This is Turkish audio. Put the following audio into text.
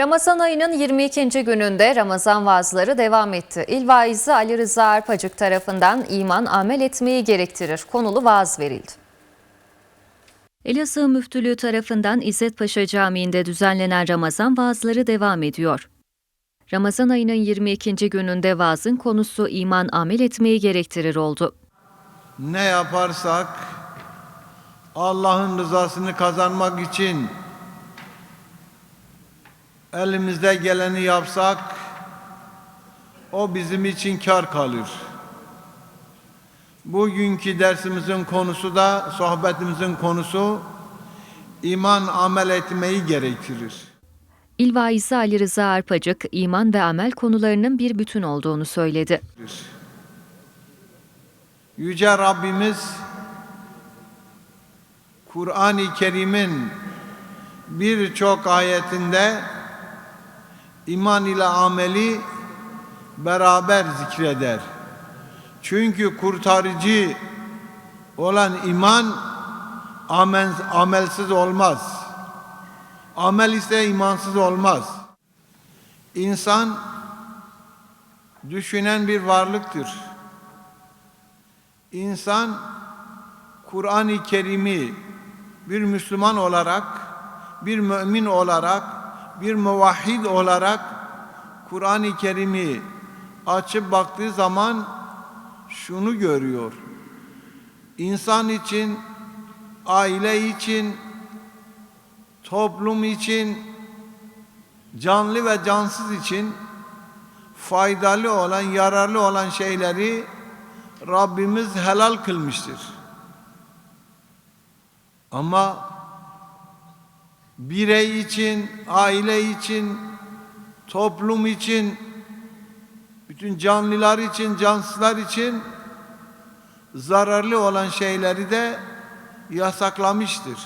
Ramazan ayının 22. gününde Ramazan vaazları devam etti. İl vaizi Ali Rıza Arpacık tarafından iman amel etmeyi gerektirir konulu vaaz verildi. Elazığ Müftülüğü tarafından İzzet Paşa Camii'nde düzenlenen Ramazan vaazları devam ediyor. Ramazan ayının 22. gününde vaazın konusu iman amel etmeyi gerektirir oldu. Ne yaparsak Allah'ın rızasını kazanmak için elimizde geleni yapsak o bizim için kar kalır. Bugünkü dersimizin konusu da sohbetimizin konusu iman amel etmeyi gerektirir. İl vaizi Ali Rıza Arpacık, iman ve amel konularının bir bütün olduğunu söyledi. Yüce Rabbimiz Kur'an-ı Kerim'in birçok ayetinde iman ile ameli beraber zikreder. Çünkü kurtarıcı olan iman amel, amelsiz olmaz. Amel ise imansız olmaz. İnsan düşünen bir varlıktır. İnsan Kur'an-ı Kerim'i bir Müslüman olarak, bir mümin olarak, bir muvahhid olarak Kur'an-ı Kerim'i açıp baktığı zaman şunu görüyor. İnsan için, aile için, toplum için, canlı ve cansız için faydalı olan, yararlı olan şeyleri Rabbimiz helal kılmıştır. Ama birey için, aile için, toplum için, bütün canlılar için, cansızlar için zararlı olan şeyleri de yasaklamıştır.